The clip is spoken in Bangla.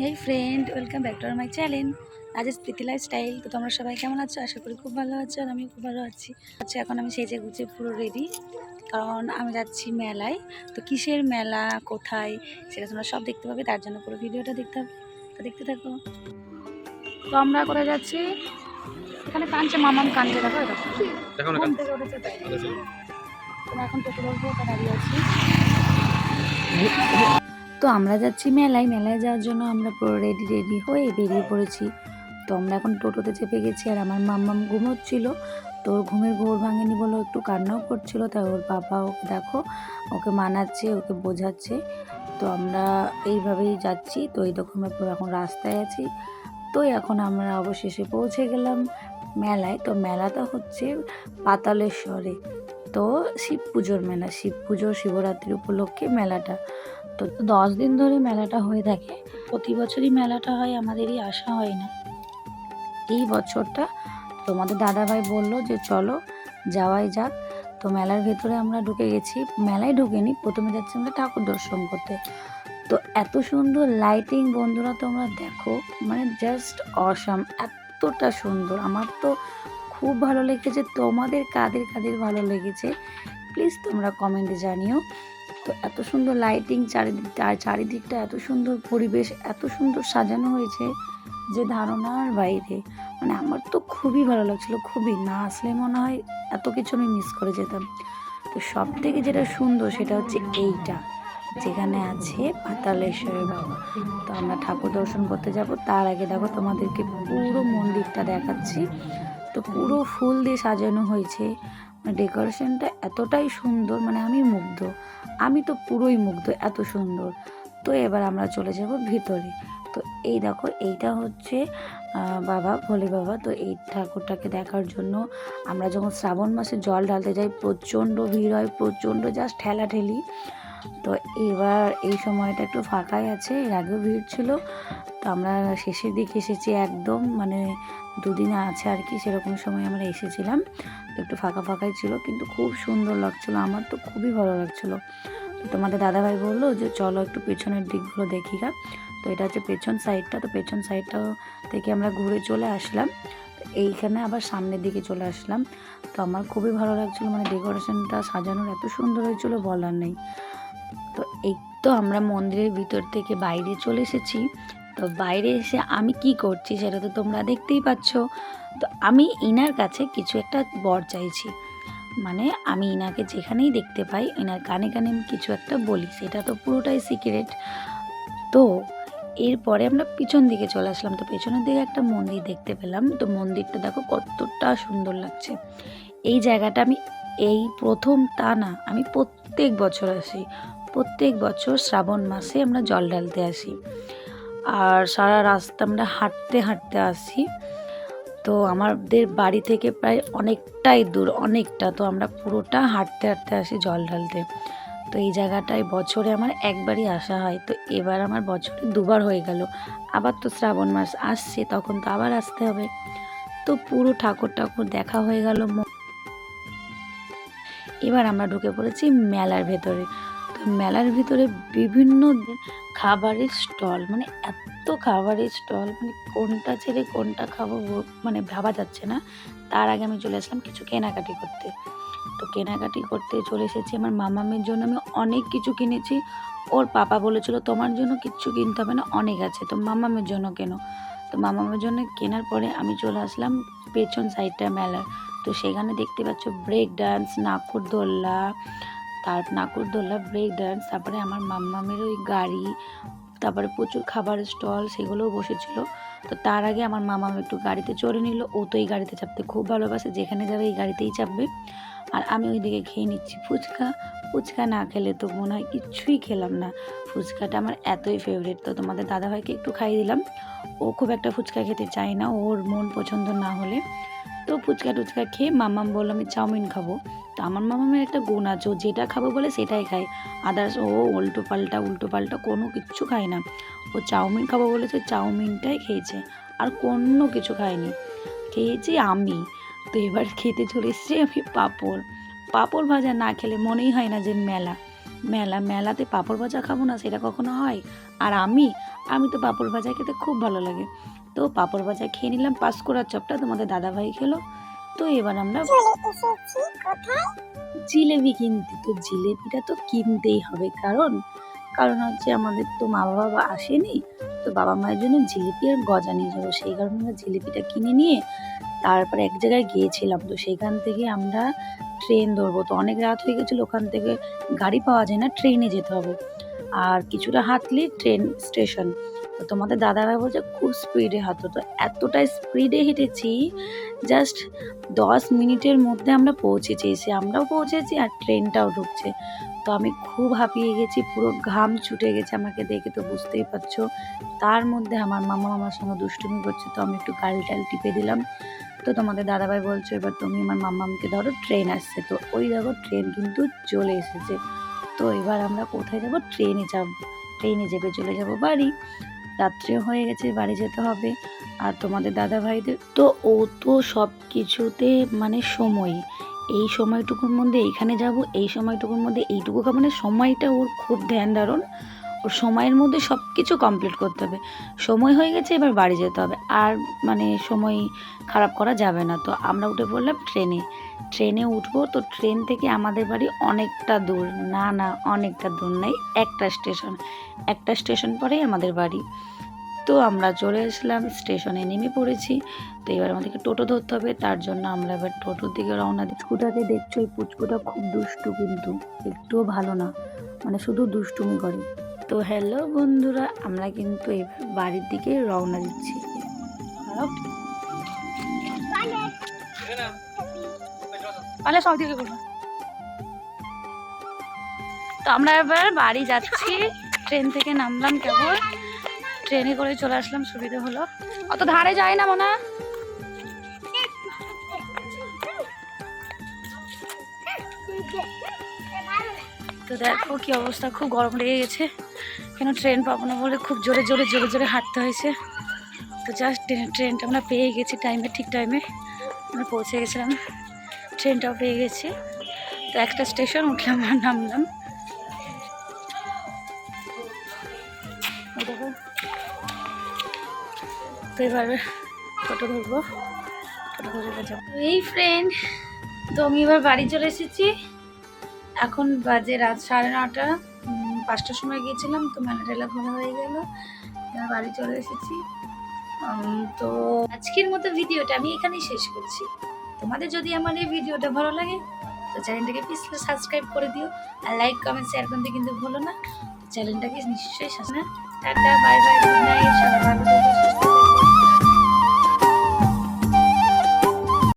Hey friend welcome back to my channel আজ স্মৃতি লাইফ স্টাইল তো তোমরা সবাই কেমন আছো? আশা করি খুব ভালো আছো আর আমিও খুব ভালো আছি। আচ্ছা এখন আমি সেজে গুজে পুরো রেডি কারণ আমি যাচ্ছি মেলায়। তো কিসের মেলা? কোথায়? সেটা তোমরা সব দেখতে পাবে। তার জন্য পুরো ভিডিওটা দেখতে হবে। তো দেখতে থাকো। তো আমরা কোথায় যাচ্ছি? এখানে কাঁদছে মামাম কাঁদছে। দেখো উঠেছে তাই। তোমরা এখন টোটো দাঁড়িয়ে আছি। তো আমরা যাচ্ছি মেলায়। মেলায় যাওয়ার জন্য আমরা পুরো রেডি রেডি হয়ে বেরিয়ে পড়েছি। তো আমরা এখন টোটোতে চেপে গেছি আর আমার মাম্মাম ঘুমোচ্ছিল। তো ওর ঘুমের ঘোর ভাঙেনি বলে একটু কান্নাও করছিল। তাই ওর বাবা ওকে দেখো, ওকে মানাচ্ছে, ওকে বোঝাচ্ছে। তো আমরা এইভাবেই যাচ্ছি। তো এই দেখো আমরা এখন রাস্তায় আছি। তো এখন আমরা অবশেষে পৌঁছে গেলাম মেলায়। তো মেলাটা হচ্ছে পাতালেশ্বরে। তো শিব পুজোর মেলা, শিব পুজো, শিবরাত্রি উপলক্ষে মেলাটা। তো দশ দিন ধরে মেলাটা হয়ে থাকে। প্রতি বছরই মেলাটা হয়, আমাদেরই আসা হয় না। এই বছরটা তোমাদের দাদাভাই বলল যে, চলো, যাওয়াই যাক। তো মেলার ভেতরে আমরা ঢুকে গেছি। মেলায় ঢুকেনি, প্রথমে যাচ্ছি আমরা ঠাকুর দর্শন করতে। তো এত সুন্দর লাইটিং বন্ধুরা তোমরা দেখো মানে জাস্ট অসাম এতটা সুন্দর। আমার তো খুব ভালো লেগেছে, তোমাদের কাদের কাদের ভালো লেগেছে প্লিজ তোমরা কমেন্টে জানিও। তো এত সুন্দর লাইটিং চারিদিক চার- চারিদিকটা এত সুন্দর পরিবেশ, এত সুন্দর সাজানো হয়েছে যে ধারণার বাইরে। মানে আমার তো খুবই ভালো লাগছিল, খুবই। না আসলে মনে হয় এত কিছু আমি মিস করে যেতাম। তো সব থেকে যেটা সুন্দর সেটা হচ্ছে এইটা, যেখানে আছে পাতালেশ্বরের বাবা। তো আমরা ঠাকুর দর্শন করতে যাব, তার আগে দেখো তোমাদেরকে পুরো মন্দিরটা দেখাচ্ছি। তো পুরো ফুল দিয়ে সাজানো হয়েছে। মানে ডেকোরেশনটা এতটাই সুন্দর মানে আমি মুগ্ধ। আমি তো পুরোই মুগ্ধ, এত সুন্দর। তো এবার আমরা চলে যাব ভিতরে। তো এই দেখো, এইটা হচ্ছে বাবা, ভোলে বাবা। তো এই ঠাকুরটাকে দেখার জন্য আমরা যখন শ্রাবণ মাসে জল ঢালতে যাই, প্রচণ্ড ভিড় হয়, প্রচণ্ড জাস্ট ঠেলাঠেলি। তো এবার এই সময়টা একটু ফাঁকাই আছে, এর আগেও ভিড় ছিল। তো আমরা শেষের দিকে এসেছি একদম মানে দুদিন আছে আর কি, সেরকম সময় আমরা এসেছিলাম। একটু ফাঁকা ফাঁকাই ছিল, কিন্তু খুব সুন্দর লাগছিল, আমার তো খুবই ভালো লাগছিল। তোমাদের দাদাভাই বলল যে, চলো একটু পেছনের দিকগুলো দেখি গা। তো এটা হচ্ছে পেছন সাইডটা, তো পেছন সাইডটা থেকে আমরা ঘুরে চলে আসলাম। এইখানে আবার সামনের দিকে চলে আসলাম। তো আমার খুবই ভালো লাগছিল মানে ডেকোরেশনটা সাজানোর এত সুন্দর হয়েছিল বলার নেই। তো এই তো আমরা মন্দিরের ভিতর থেকে বাইরে চলে এসেছি। তো বাইরে এসে আমি কি করছি সেটা তো তোমরা দেখতেই পাচ্ছ। তো আমি ইনার কাছে কিছু একটা বর চাইছি। মানে আমি ইনাকে যেখানেই দেখতে পাই, ইনার কানে কানে আমি কিছু একটা বলি, সেটা তো পুরোটাই সিক্রেট। তো এরপরে আমরা পিছন দিকে চলে আসলাম। তো পেছনের দিকে একটা মন্দির দেখতে পেলাম। তো মন্দিরটা দেখো কতটা সুন্দর লাগছে। এই জায়গাটা আমি, এই প্রথম তা না, আমি প্রত্যেক বছর আসি। প্রত্যেক বছর শ্রাবণ মাসে আমরা জল ঢালতে আসি। আর সারা রাস্তা আমরা হাঁটতে হাঁটতে আসি। তো আমাদের বাড়ি থেকে প্রায় অনেকটাই দূর, অনেকটা। তো আমরা পুরোটা হাঁটতে হাঁটতে আসি জল ঢালতে। তো এই জায়গাটায় বছরে আমার একবারই আসা হয়। তো এবার আমার বছরে দুবার হয়ে গেল। আবার তো শ্রাবণ মাস আসছে, তখন তো আবার আসতে হবে। তো পুরো ঠাকুর ঠাকুর দেখা হয়ে গেল এবার আমরা ঢুকে পড়েছি মেলার ভেতরে। মেলার ভিতরে বিভিন্ন খাবারের স্টল মানে এত খাবারের স্টল মানে কোনটা ছেড়ে কোনটা খাব মানে ভাবা যাচ্ছে না। তার আগে আমি চলে আসলাম কিছু কেনাকাটি করতে। তো কেনাকাটি করতে চলে এসেছি আমার মামামের জন্য। আমি অনেক কিছু কিনেছি। ওর পাপা বলেছিল, তোমার জন্য কিচ্ছু কিনতে হবে না, অনেক আছে। তো মামামের জন্য কেন? তো মামামের জন্য কেনার পরে আমি চলে আসলাম পেছন সাইডটা মেলার। তো সেখানে দেখতে পাচ্ছ ব্রেক ডান্স নাকুর নাকুরদোল্লা তার নাকুরদোল্লা ব্রেক ডান্স তারপরে আমার মাম্মামের ওই গাড়ি, তারপরে প্রচুর খাবারের স্টল সেগুলোও বসেছিল। তো তার আগে আমার মামা একটু গাড়িতে চড়ে নিল। ও তো এই গাড়িতে চাপতে খুব ভালোবাসে, যেখানে যাবে এই গাড়িতেই চাপবে। আর আমি ওইদিকে খেয়ে নিচ্ছি ফুচকা। ফুচকা না খেলে তো মনে হয় কিচ্ছুই খেলাম না। ফুচকাটা আমার এতই ফেভারিট তো তোমাদের দাদাভাইকে একটু খাইয়ে দিলাম। ও খুব একটা ফুচকা খেতে চায় না। ওর মন পছন্দ না হলে। তো ফুচকা টুচকা খেয়ে মামাম বলল, আমি চাউমিন খাব। তো আমার মামামের একটা গুণ আছে, ও যেটা খাব বলে সেটাই খায়। আদার্স ও উল্টো পাল্টা উল্টো পাল্টা কোনো কিচ্ছু খায় না। ও চাউমিন খাব বলেছে, চাউমিনটাই খেয়েছে। আর কোনো কিছু খায়নি। খেয়েছি আমি। তো এবার খেতে চলে এসেছি আমি পাঁপড়। পাঁপড় ভাজা না খেলে মনেই হয় না যে মেলা। মেলা, মেলাতে পাঁপড় ভাজা খাব না, সেটা কখনো হয়? আর আমি? আমি তো পাঁপড় ভাজা খেতে খুব ভালো লাগে। তো পাঁপড় ভাজা খেয়ে নিলাম পাস করার চপটা তোমাদের দাদাভাই খেলো। তো এবার আমরা জিলেবি কিনতে। তো জিলেবিটা তো কিনতেই হবে। কারণ কারণ হচ্ছে আমাদের তো মা বাবা আসেনি তো বাবা মায়ের জন্য জিলিপি আর গজা নিয়ে যাব। সেই কারণে আমরা জিলিপিটা কিনে নিয়ে তারপরে এক জায়গায় গিয়েছিলাম। তো সেখান থেকে আমরা ট্রেন ধরবো। তো অনেক রাত হয়ে গেছিল ওখান থেকে গাড়ি পাওয়া যায় না ট্রেনে যেতে হবে। আর কিছুটা হাঁটলে ট্রেন স্টেশন। তো তোমাদের দাদাভাই বলছে খুব স্পিডে হাঁটো। তো এতটাই স্পিডে হেঁটেছি জাস্ট দশ মিনিটের মধ্যে আমরা পৌঁছেছি। এসে আমরাও পৌঁছেছি আর ট্রেনটাও ঢুকছে। তো আমি খুব হাঁপিয়ে গেছি, পুরো ঘাম ছুটে গেছে আমাকে দেখে, তো বুঝতেই পারছ। তার মধ্যে আমার মামা আমার সঙ্গে দুষ্টুমি করছে, তো আমি একটু গাল টাল টিপে দিলাম। তো তোমাদের দাদাভাই বলছো, এবার তুমি আমার মাম্মামকে ধরো ট্রেন আসছে। তো ওই দেখো ট্রেন কিন্তু চলে এসেছে। তো এবার আমরা কোথায় যাব? ট্রেনে যাব ট্রেনে চেপে চলে যাব বাড়ি। রাত্রে হয়ে গেছে, বাড়ি যেতে হবে। আর তোমাদের দাদা ভাইদের তো ও তো সব কিছুতে মানে সময় এই সময়টুকুর মধ্যে এইখানে যাব, এই সময়টুকুর মধ্যে এইটুকু মানে সময়টা ওর খুব ধ্যান ধারণ। ওর সময়ের মধ্যে সব কিছু কমপ্লিট করতে হবে। সময় হয়ে গেছে, এবার বাড়ি যেতে হবে। আর মানে সময় খারাপ করা যাবে না। তো আমরা উঠে পড়লাম ট্রেনে। ট্রেনে উঠবো তো ট্রেন থেকে আমাদের বাড়ি অনেকটা দূর। না না, অনেকটা দূর নেই একটা স্টেশন। একটা স্টেশন পরেই আমাদের বাড়ি। তো আমরা চলে আসলাম, স্টেশনে নেমে পড়েছি। তো এবার আমাদেরকে টোটো ধরতে হবে। তার জন্য আমরা এবার টোটোর দিকে রওনা দিই পুচকুটাকে দেখছ, এই পুচকুটা খুব দুষ্টু কিন্তু। একটুও ভালো না। মানে শুধু দুষ্টুমি করে। তো হ্যালো বন্ধুরা, আমরা কিন্তু এবার বাড়ির দিকে রওনা দিচ্ছি। তো আমরা এবার বাড়ি যাচ্ছি। ট্রেন থেকে নামলাম কেবল। ট্রেনে করে চলে আসলাম, সুবিধা হলো। অত ধারে যায় না মনে। তো দেখো কি অবস্থা, খুব গরম লেগে গেছে। কেন ট্রেন পাবো না বলে খুব জোরে জোরে জোরে জোরে হাঁটতে হয়েছে। তো জাস্ট ট্রেনটা আমরা পেয়ে গেছি টাইমে ঠিক টাইমে আমরা পৌঁছে গেছিলাম ট্রেনটাও পেয়ে গেছি। তো একটা স্টেশন উঠলাম আর নামলাম। তো এবার টোটো ধরবো। এই ফ্রেন্ড তো আমি এবার বাড়ি চলে এসেছি। এখন বাজে রাত সাড়ে নটা। পাঁচটার সময় গিয়েছিলাম, তো মেলা টেলা হয়ে গেল। বাড়ি চলে এসেছি। তো আজকের মতো ভিডিওটা আমি এখানেই শেষ করছি। তোমাদের যদি আমার এই ভিডিওটা ভালো লাগে, তো চ্যানেলটাকে প্লিজ সাবস্ক্রাইব করে দিও। আর লাইক কমেন্ট শেয়ার করতে কিন্তু ভুলো না। চ্যানেলটাকে নিশ্চয়ই tata bye bye good night